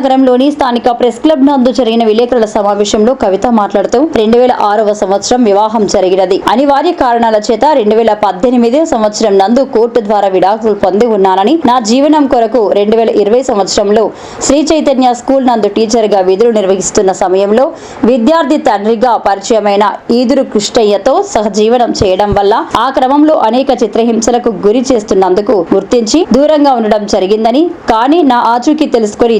నగరంలోని స్థానిక press club నందు జరిగిన విలేకరుల సమావేశంలో కవిత మాట్లాడుతూ రెండు వేల ఆరవ సంవత్సరం వివాహం జరిగినది. అనివార్య కారణాల చేత రెండు వేల పద్దెనిమిది సంవత్సరం నందు కోర్టు ద్వారా విడాకులు పొంది ఉన్నానని నా జీవనం కొరకు రెండు వేల ఇరవై సంవత్సరంలో శ్రీ చైతన్య స్కూల్ నందు టీచర్గా విధులు నిర్వహిస్తున్న సమయంలో విద్యార్థి తండ్రిగా పరిచయమైన ఈదురు కృష్ణయ్యతో సహజీవనం చేయడం వల్ల ఆ క్రమంలో అనేక చిత్రహింసలకు గురి చేస్తున్నందుకు గుర్తించి దూరంగా ఉండడం జరిగిందని కానీ నా ఆచూకీ తెలుసుకుని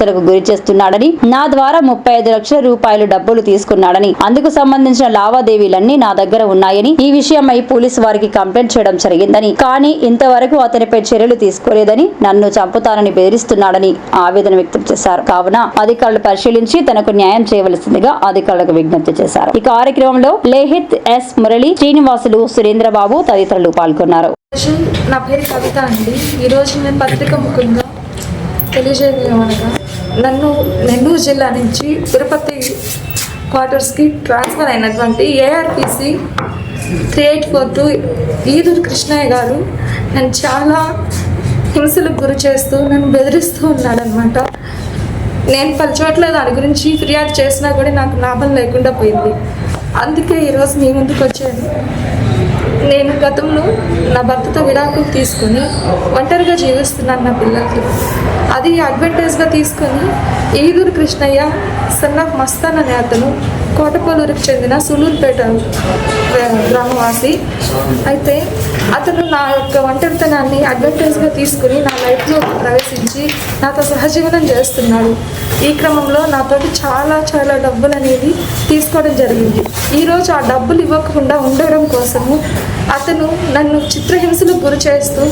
చిత్రహింసలకు గురి చేస్తున్నాడని నా ద్వారా ముప్పై ఐదు లక్షల రూపాయలు డబ్బులు తీసుకున్నాడని అందుకు సంబంధించిన లావాదేవీలన్నీ నా దగ్గర ఉన్నాయని ఈ విషయమై పోలీసు వారికి కంప్లైంట్ చేయడం జరిగిందని కానీ ఇంతవరకు అతనిపై చర్యలు తీసుకోలేదని నన్ను చంపుతానని బెదిరిస్తున్నాడని ఆవేదన వ్యక్తం చేశారు. కావున అధికారులు పరిశీలించి తనకు న్యాయం చేయవలసిందిగా అధికారులకు విజ్ఞప్తి చేశారు. ఈ కార్యక్రమంలో లేహిత్ ఎస్ మురళి శ్రీనివాసులు సురేంద్రబాబు తదితరులు పాల్గొన్నారు. నా పేరు కవిత అండి. ఈరోజు నేను పత్రిక ముఖ్యంగా తెలియజేయమనగా నన్ను నెల్లూరు జిల్లా నుంచి తిరుపతి క్వార్టర్స్కి ట్రాన్స్ఫర్ అయినటువంటి ARPC three eight four two Eeduru Krishnaiah గారు నన్ను చాలా హింసలకు గురి చేస్తూ నన్ను బెదిరిస్తూ ఉన్నాడనమాట నేను పలు చోట్ల దాని గురించి ఫిర్యాదు చేసినా కూడా నాకు లాభం లేకుండా పోయింది. అందుకే ఈరోజు మీ ముందుకు వచ్చాను. నేను గతంలో నా భర్తతో విడాకులు తీసుకొని ఒంటరిగా జీవిస్తున్నాను నా పిల్లలకి అది అడ్వాంటేజ్గా తీసుకొని ఈదురు కృష్ణయ్య సన్ ఆఫ్ మస్తాన్ అనే అతను కోటపల్లూరుకు చెందిన సులూరుపేట గ్రామవాసి. అయితే అతను నా యొక్క ఒంటరితనాన్ని అడ్వాంటేజ్గా తీసుకుని నా లైఫ్లో ప్రవేశించి నాతో సహజీవనం చేస్తున్నాడు. ఈ క్రమంలో నాతోటి చాలా చాలా డబ్బులు అనేది తీసుకోవడం జరిగింది. ఈరోజు ఆ డబ్బులు ఇవ్వకుండా ఉండడం కోసము అతను నన్ను చిత్రహింసలకు గురి చేస్తూ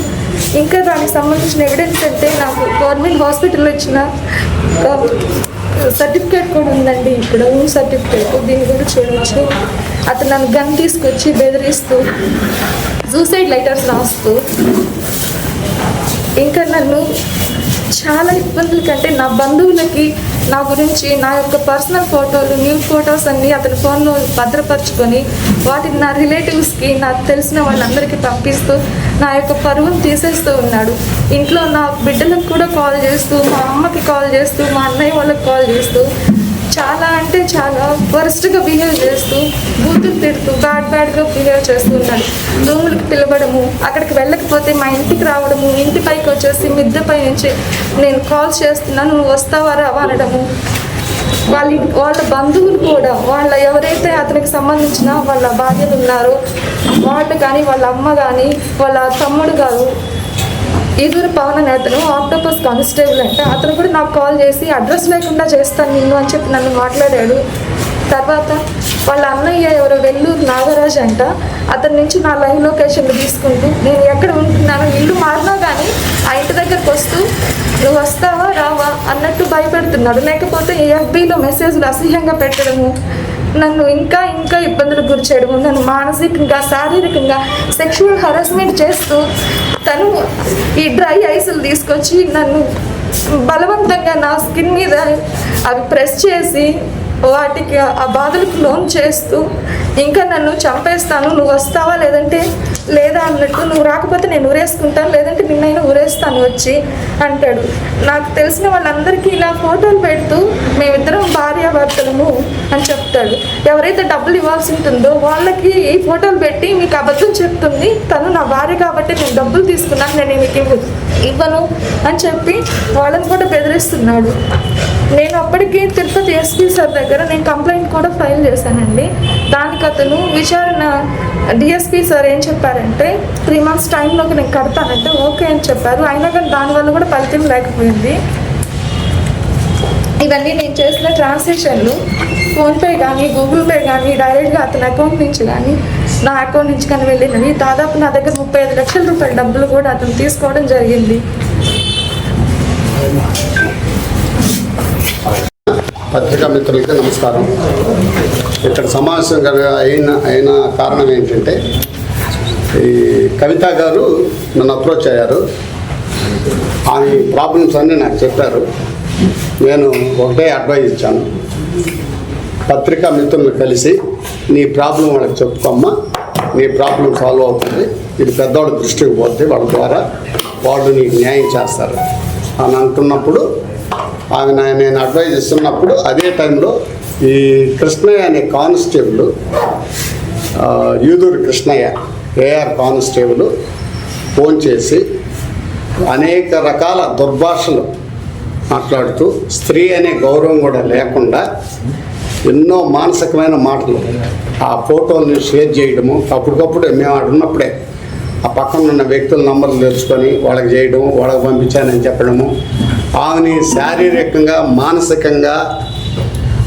ఇంకా దానికి సంబంధించిన ఎవిడెన్స్ అంటే నాకు గవర్నమెంట్ హాస్పిటల్లో ఇచ్చిన సర్టిఫికేట్ కూడా ఉందండి. ఇప్పుడు సర్టిఫికేట్. దీన్ని కూడా చూడవచ్చు. అతను నన్ను గన్ తీసుకొచ్చి బెదిరిస్తూ సూసైడ్ లైటర్స్ రాస్తూ ఇంకా నన్ను చాలా ఇబ్బందుల కంటే నా బంధువులకి నా గురించి నా యొక్క పర్సనల్ ఫోటోలు న్యూ ఫోటోస్ అన్నీ అతని ఫోన్లో భద్రపరుచుకొని వాటిని నా రిలేటివ్స్కి నాకు తెలిసిన వాళ్ళందరికీ పంపిస్తూ నా యొక్క పరువును తీసేస్తూ ఉన్నాడు. ఇంట్లో నా బిడ్డలకు కూడా కాల్ చేస్తూ మా అమ్మకి కాల్ చేస్తూ మా అన్నయ్య వాళ్ళకి కాల్ చేస్తూ చాలా అంటే చాలా వరస్ట్గా బిహేవ్ చేస్తూ బూతులు తిడుతూ బ్యాడ్ బ్యాడ్గా బిహేవ్ చేస్తూ ఉన్నాడు రూములకు పిలవడము అక్కడికి వెళ్ళకపోతే మా ఇంటికి రావడము ఇంటి పైకి వచ్చేసి మిద్దె పై నుంచి నేను కాల్ చేస్తున్నాను నువ్వు వస్తావా రావా అనడము. వాళ్ళ వాళ్ళ బంధువులు కూడా వాళ్ళ ఎవరైతే అతనికి సంబంధించిన వాళ్ళ భార్యలు ఉన్నారో వాళ్ళు కానీ వాళ్ళ అమ్మ కానీ వాళ్ళ తమ్ముడు గారు ఈదూరు పవన్ అనే అతను ఆక్టోపస్ కానిస్టేబుల్ అంటే అతను కూడా నాకు కాల్ చేసి అడ్రస్ లేకుండా చేస్తాను నిన్ను అని చెప్పి నన్ను మాట్లాడాడు. తర్వాత వాళ్ళ అన్నయ్య ఎవరో వెల్లూరు నాగరాజ్ అంట అతని నుంచి నా లైవ్ లొకేషన్లు తీసుకుంటూ నేను ఎక్కడ ఉంటున్నాను? ఇల్లు మారినా కానీ ఆ ఇంటి దగ్గరకు వస్తూ నువ్వు వస్తావా? రావా? అన్నట్టు భయపెడుతున్నాడు. లేకపోతే ఎఫ్బీలో మెసేజ్లు అసహ్యంగా పెట్టడము నన్ను ఇంకా ఇంకా ఇబ్బందులకు గురి చేయడము నన్ను మానసికంగా శారీరకంగా సెక్షువల్ హరాస్మెంట్ చేస్తూ తను ఈ డ్రై ఐసులు తీసుకొచ్చి నన్ను బలవంతంగా నా స్కిన్ మీద అవి ప్రెస్ చేసి వాటికి ఆ బాధలకు లోన్ చేస్తూ ఇంకా నన్ను చంపేస్తాను నువ్వు వస్తావా లేదంటే లేదా అన్నట్టు నువ్వు రాకపోతే నేను ఊరేసుకుంటాను లేదంటే నిన్నైనా ఊరేస్తాను వచ్చి అంటాడు. నాకు తెలిసిన వాళ్ళందరికీ ఇలా ఫోటోలు పెడుతూ మేమిద్దరం భార్యాభర్తలము అని చెప్తాడు. ఎవరైతే డబ్బులు ఇవ్వాల్సి ఉంటుందో వాళ్ళకి ఈ ఫోటోలు పెట్టి మీకు అబద్ధం చెప్తుంది. తను నా భార్య కాబట్టి నేను డబ్బులు తీసుకున్నాను నేను మీకు ఇవ్వదు ఇవ్వను అని చెప్పి వాళ్ళని కూడా బెదిరిస్తున్నాడు. నేను అప్పటికి తిరుపతి ఎస్పీ సార్ దగ్గర నేను కంప్లైంట్ కూడా ఫైల్ చేశానండి. దానికి అతను విచారణ డిఎస్పీ సార్ ఏం చెప్పారంటే త్రీ మంత్స్ టైంలోకి నేను కడతానంటే ఓకే అని చెప్పారు. అయినా కానీ దానివల్ల కూడా ఫలితం లేకపోయింది. ఇవన్నీ నేను చేసిన ట్రాన్సాక్షన్లు ఫోన్పే కానీ గూగుల్ పే కానీ డైరెక్ట్గా అతని అకౌంట్ నుంచి కానీ నా అకౌంట్ నుంచి కానీ వెళ్ళినవి. దాదాపు నా దగ్గర ముప్పై ఐదు లక్షల రూపాయల డబ్బులు కూడా అతను తీసుకోవడం జరిగింది. పత్రికా మిత్రులకి నమస్కారం. ఇక్కడ సమావేశం కలిగి అయిన అయిన కారణం ఏంటంటే ఈ కవిత గారు నన్ను అప్రోచ్ అయ్యారు. ఆమె ప్రాబ్లమ్స్ అన్నీ నాకు చెప్పారు. నేను ఒకటే అడ్వైజ్ ఇచ్చాను. పత్రికా మిత్రులను కలిసి నీ ప్రాబ్లం వాళ్ళకి చెప్పుకోమ్మా. నీ ప్రాబ్లం సాల్వ్ అవుతుంది. ఇది పెద్దవాడి దృష్టికి పోతే వాళ్ళ ద్వారా వాళ్ళు నీకు న్యాయం చేస్తారు. అని అంటున్నప్పుడు ఆమె నేను అడ్వైజ్ ఇస్తున్నప్పుడు అదే టైంలో ఈ కృష్ణయ్య అనే constable Yuduru Krishnaiah AR constable phone చేసి అనేక రకాల దుర్భాషలు మాట్లాడుతూ స్త్రీ అనే గౌరవం కూడా లేకుండా ఎన్నో మానసికమైన మాటలు ఆ ఫోటోల్ని షేర్ చేయడము అప్పటికప్పుడే మేము ఆడున్నప్పుడే ఆ పక్కన ఉన్న వ్యక్తుల నంబర్లు తెలుసుకొని వాళ్ళకి చేయడము వాళ్ళకి పంపించానని చెప్పడము ఆమెని శారీరకంగా మానసికంగా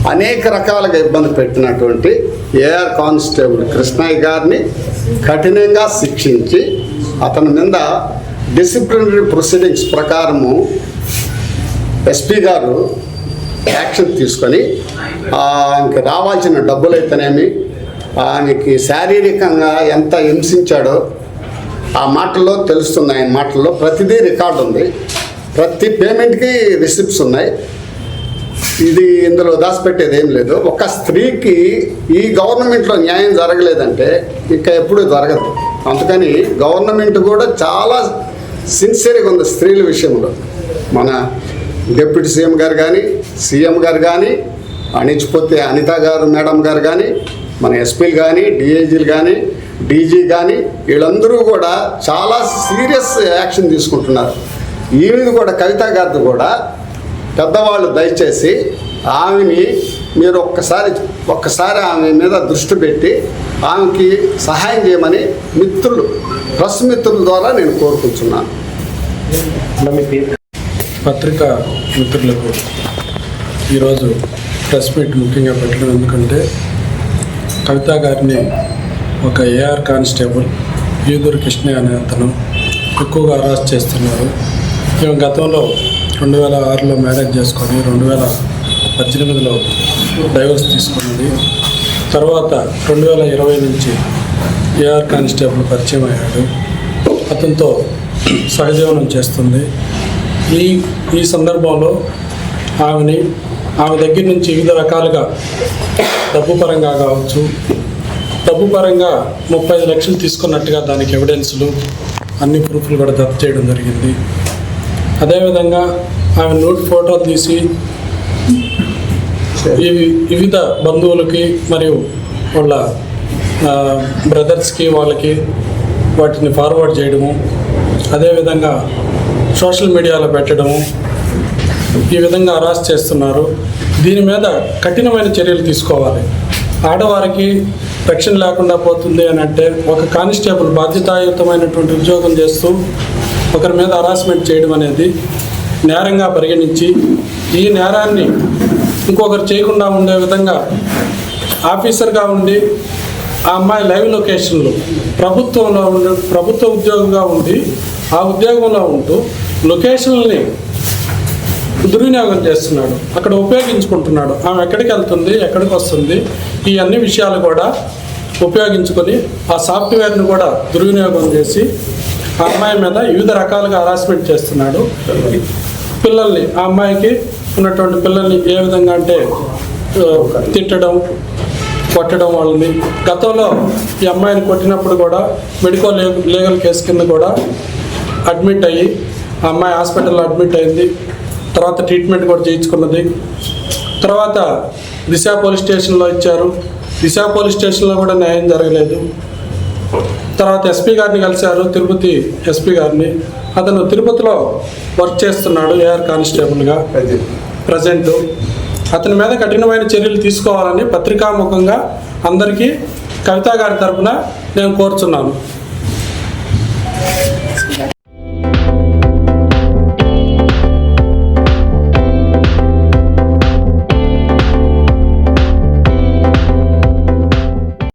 అనేక రకాలుగా ఇబ్బంది పెట్టినటువంటి ఏఆర్ కానిస్టేబుల్ కృష్ణయ్య గారిని కఠినంగా శిక్షించి అతని మీద డిసిప్లినరీ ప్రొసీడింగ్స్ ప్రకారము ఎస్పీ గారు యాక్షన్ తీసుకొని ఆయనకి రావాల్సిన డబ్బులు అయితేనేమి ఆయనకి శారీరకంగా ఎంత హింసించాడో ఆ మాటల్లో తెలుస్తుంది ఆయన మాటల్లో ప్రతిదీ రికార్డు ఉంది ప్రతి పేమెంట్కి రిసిప్ట్స్ ఉన్నాయి. ఇది ఇందులో దాచిపెట్టేది ఏం లేదు. ఒక స్త్రీకి ఈ గవర్నమెంట్లో న్యాయం జరగలేదంటే ఇంకా ఎప్పుడూ జరగదు. అందుకని గవర్నమెంట్ కూడా చాలా సిన్సియర్గా ఉంది స్త్రీల విషయంలో. మన డిప్యూటీ సీఎం గారు కానీ సీఎం గారు కానీ అణిచిపోతే అనిత గారు మేడం గారు కానీ మన ఎస్పీలు కానీ డిఐజీలు కానీ డీజీ కానీ వీళ్ళందరూ కూడా చాలా సీరియస్ యాక్షన్ తీసుకుంటున్నారు. ఈ మీద కూడా కవిత గారిది కూడా పెద్దవాళ్ళు దయచేసి ఆమెని మీరు ఒక్కసారి ఒక్కసారి ఆమె మీద దృష్టి పెట్టి ఆమెకి సహాయం చేయమని మిత్రులు ప్రెస్ మిత్రుల ద్వారా నేను కోరుకుంటున్నాను. పత్రికా మిత్రులకు ఈరోజు ప్రెస్ మీట్ ముఖ్యంగా పెట్టడం ఎందుకంటే కవిత గారిని ఒక ఏఆర్ కానిస్టేబుల్ ఈదూరు కృష్ణ అనే అతను ఎక్కువగా అరెస్ట్ చేస్తున్నారు. మేము గతంలో రెండు వేల ఆరులో మ్యారేజ్ చేసుకొని రెండు వేల పద్దెనిమిదిలో డైవర్స్ తీసుకున్నది. తర్వాత రెండు వేల ఇరవై నుంచి ఏఆర్ కానిస్టేబుల్ పరిచయం అయ్యాడు. అతనితో సహజీవనం చేస్తుంది. ఈ ఈ సందర్భంలో ఆమెని ఆమె దగ్గర నుంచి వివిధ రకాలుగా డబ్బు పరంగా కావచ్చు డబ్బు పరంగా ముప్పై ఐదు లక్షలు తీసుకున్నట్టుగా దానికి ఎవిడెన్స్లు అన్ని ప్రూఫ్లు కూడా జప్తు చేయడం జరిగింది. అదేవిధంగా ఆమె నోట్ ఫోటోలు తీసి ఇవి వివిధ బంధువులకి మరియు వాళ్ళ బ్రదర్స్కి వాళ్ళకి వాటిని ఫార్వర్డ్ చేయడము అదేవిధంగా సోషల్ మీడియాలో పెట్టడము ఈ విధంగా అరాస్ చేస్తున్నారు. దీని మీద కఠినమైన చర్యలు తీసుకోవాలి. ఆడవారికి రక్షణ లేకుండా పోతుంది అని అంటే ఒక కానిస్టేబుల్ బాధ్యతాయుతమైనటువంటి ఉద్యోగం చేస్తూ ఒకరి మీద హరాస్మెంట్ చేయడం అనేది నేరంగా పరిగణించి ఈ నేరాన్ని ఇంకొకరు చేయకుండా ఉండే విధంగా ఆఫీసర్గా ఉండి ఆ అమ్మాయి లైవ్ లొకేషన్లు ప్రభుత్వంలో ఉండి ప్రభుత్వ ఉద్యోగంగా ఉండి ఆ ఉద్యోగంలో ఉంటూ లొకేషన్ని దుర్వినియోగం చేస్తున్నాడు. అక్కడ ఉపయోగించుకుంటున్నాడు. ఆమె ఎక్కడికి వెళ్తుంది ఎక్కడికి వస్తుంది ఈ అన్ని విషయాలు కూడా ఉపయోగించుకొని ఆ సాఫ్ట్వేర్ని కూడా దుర్వినియోగం చేసి ఆ అమ్మాయి మీద వివిధ రకాలుగా హరాస్మెంట్ చేస్తున్నాడు. పిల్లల్ని ఆ అమ్మాయికి ఉన్నటువంటి పిల్లల్ని ఏ విధంగా అంటే తిట్టడం కొట్టడం వాళ్ళని. గతంలో ఈ అమ్మాయిని కొట్టినప్పుడు కూడా మెడికల్ లీగల్ కేసు కింద కూడా అడ్మిట్ అయ్యి ఆ అమ్మాయి హాస్పిటల్లో అడ్మిట్ అయింది. తర్వాత ట్రీట్మెంట్ కూడా చేయించుకున్నది. తర్వాత దిశ పోలీస్ స్టేషన్లో ఇచ్చారు. దిశ పోలీస్ స్టేషన్లో కూడా న్యాయం జరగలేదు. తర్వాత ఎస్పీ గారిని కలిశారు తిరుపతి ఎస్పీ గారిని. అతను తిరుపతిలో వర్క్ చేస్తున్నాడు ఏఆర్ కానిస్టేబుల్గా ప్రజెంట్ అతని మీద కఠినమైన చర్యలు తీసుకోవాలని పత్రికాముఖంగా అందరికీ కవిత గారి తరఫున నేను కోరుచున్నాను.